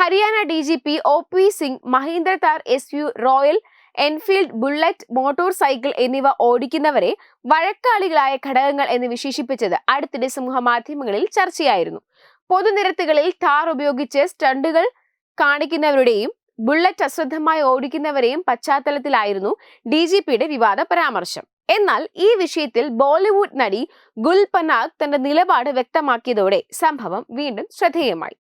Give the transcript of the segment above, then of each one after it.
Haryana D G P O P Singh Mahindra Thar S U Royal Enfield Bullet motorcycle എന്നിവ ഓടിക്കുന്നവരെ വഴക്കാളികളായ ഘടകങ്ങൾ എന്ന് വിശേഷിപ്പിച്ചത് അടുത്തിടെ സമൂഹ മാധ്യമങ്ങളിൽ ചർച്ചയായിരുന്നു. പൊതുനിരത്തുകളിൽ ടാർ ഉപയോഗിച്ച് സ്റ്റണ്ടുകൾ കാണിക്കുന്നവരുടെയും ബുള്ളറ്റ് അശ്രദ്ധമായി ഓടിക്കുന്നവരെയും പശ്ചാത്തലത്തിലായിരുന്നു ഡി ജി പിയുടെ വിവാദ പരാമർശം. എന്നാൽ ഈ വിഷയത്തിൽ ബോളിവുഡ് നടി ഗുൽ പനാഗ് തന്റെ നിലപാട് വ്യക്തമാക്കിയതോടെ സംഭവം വീണ്ടും ശ്രദ്ധേയമായി.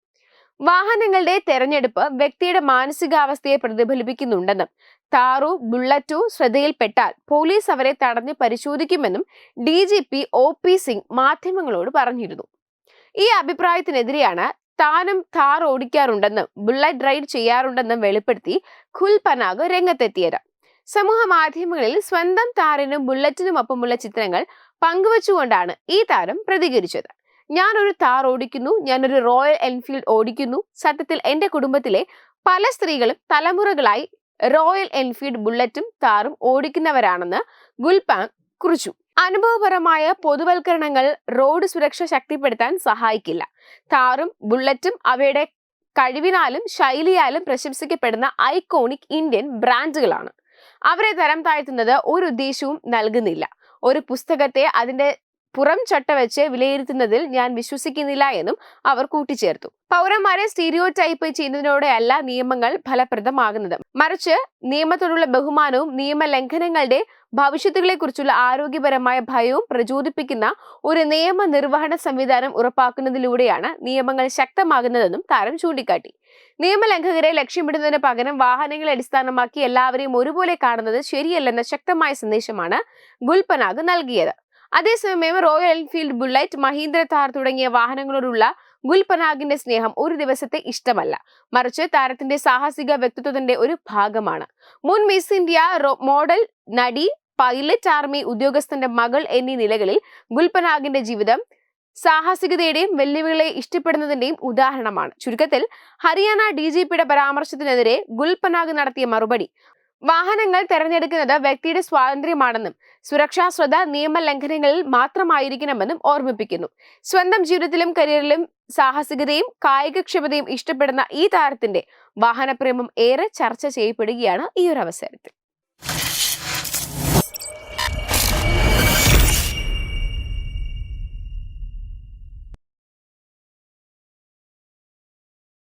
വാഹനങ്ങളുടെ തെരഞ്ഞെടുപ്പ് വ്യക്തിയുടെ മാനസികാവസ്ഥയെ പ്രതിഫലിപ്പിക്കുന്നുണ്ടെന്നും താറു ബുള്ളറ്റു ശ്രദ്ധയിൽപ്പെട്ടാൽ പോലീസ് അവരെ തടഞ്ഞ് പരിശോധിക്കുമെന്നും D G P O P Singh മാധ്യമങ്ങളോട് പറഞ്ഞിരുന്നു. ഈ അഭിപ്രായത്തിനെതിരെയാണ് താനും താർ ഓടിക്കാറുണ്ടെന്നും ബുള്ളറ്റ് റൈഡ് ചെയ്യാറുണ്ടെന്നും വെളിപ്പെടുത്തി ഖുൽ പനാഗ് രംഗത്തെത്തിയത്. സമൂഹ മാധ്യമങ്ങളിൽ സ്വന്തം താറിനും ബുള്ളറ്റിനുമൊപ്പമുള്ള ചിത്രങ്ങൾ പങ്കുവച്ചുകൊണ്ടാണ് ഈ താരം പ്രതികരിച്ചത്. ഞാനൊരു താർ ഓടിക്കുന്നു ഞാനൊരു റോയൽ എൻഫീൽഡ് ഓടിക്കുന്നു. സത്യത്തിൽ എന്റെ കുടുംബത്തിലെ പല സ്ത്രീകളും തലമുറകളായി റോയൽ എൻഫീൽഡ് ബുള്ളറ്റും താറും ഓടിക്കുന്നവരാണെന്ന് ഗുൽപാങ് കുറിച്ചു. അനുഭവപരമായ പൊതുവൽക്കരണങ്ങൾ റോഡ് സുരക്ഷ ശക്തിപ്പെടുത്താൻ സഹായിക്കില്ല. താറും ബുള്ളറ്റും അവയുടെ കഴിവിനാലും ശൈലിയാലും പ്രശംസിക്കപ്പെടുന്ന ഐക്കോണിക് ഇന്ത്യൻ ബ്രാൻഡുകളാണ് അവരെ തരം താഴ്ത്തുന്നത് ഒരു ഉദ്ദേശവും നൽകുന്നില്ല. ഒരു പുസ്തകത്തെ അതിന്റെ പുറം ചട്ട വെച്ച് വിലയിരുത്തുന്നതിൽ ഞാൻ വിശ്വസിക്കുന്നില്ല എന്നും അവർ കൂട്ടിച്ചേർത്തു. പൗരന്മാരെ സ്റ്റീരിയോ ടൈപ്പ് ചെയ്യുന്നതിനോടെയല്ല നിയമങ്ങൾ ഫലപ്രദമാകുന്നത്. മറിച്ച് നിയമത്തോടുള്ള ബഹുമാനവും നിയമലംഘനങ്ങളുടെ ഭവിഷ്യത്തുകളെക്കുറിച്ചുള്ള ആരോഗ്യപരമായ ഭയവും പ്രചോദിപ്പിക്കുന്ന ഒരു നിയമ നിർവഹണ സംവിധാനം ഉറപ്പാക്കുന്നതിലൂടെയാണ് നിയമങ്ങൾ ശക്തമാകുന്നതെന്നും താരം ചൂണ്ടിക്കാട്ടി. നിയമലംഘകരെ ലക്ഷ്യമിടുന്നതിന് പകരം വാഹനങ്ങളെ അടിസ്ഥാനമാക്കി എല്ലാവരെയും ഒരുപോലെ കാണുന്നത് ശരിയല്ലെന്ന ശക്തമായ സന്ദേശമാണ് ഗുൽപനാഗ് നൽകിയത്. അതേസമയം Royal Enfield Bullet Mahindra Thar തുടങ്ങിയ വാഹനങ്ങളോടുള്ള ഗുൽപനാഗിന്റെ സ്നേഹം ഒരു ദിവസത്തെ ഇഷ്ടമല്ല. മറിച്ച് താരത്തിന്റെ സാഹസിക വ്യക്തിത്വത്തിന്റെ ഒരു ഭാഗമാണ്. മുൻ മിസ് ഇന്ത്യ മോഡൽ നടി പൈലറ്റ് ആർമി ഉദ്യോഗസ്ഥന്റെ മകൾ എന്നീ നിലകളിൽ ഗുൽപനാഗിന്റെ ജീവിതം സാഹസികതയുടെയും വെല്ലുവിളികളെ ഇഷ്ടപ്പെടുന്നതിന്റെയും ഉദാഹരണമാണ്. ചുരുക്കത്തിൽ ഹരിയാന ഡി ജി പിയുടെ പരാമർശത്തിനെതിരെ ഗുൽപനാഗ് നടത്തിയ മറുപടി വാഹനങ്ങൾ തെരഞ്ഞെടുക്കുന്നത് വ്യക്തിയുടെ സ്വാതന്ത്ര്യമാണെന്നും സുരക്ഷാ ശ്രദ്ധ നിയമലംഘനങ്ങളിൽ മാത്രമായിരിക്കണമെന്നും ഓർമ്മിപ്പിക്കുന്നു. സ്വന്തം ജീവിതത്തിലും കരിയറിലും സാഹസികതയും കായികക്ഷമതയും ഇഷ്ടപ്പെടുന്ന ഈ താരത്തിന്റെ വാഹനപ്രേമം ഏറെ ചർച്ച ചെയ്യപ്പെടുകയാണ് ഈ ഒരു അവസരത്തിൽ.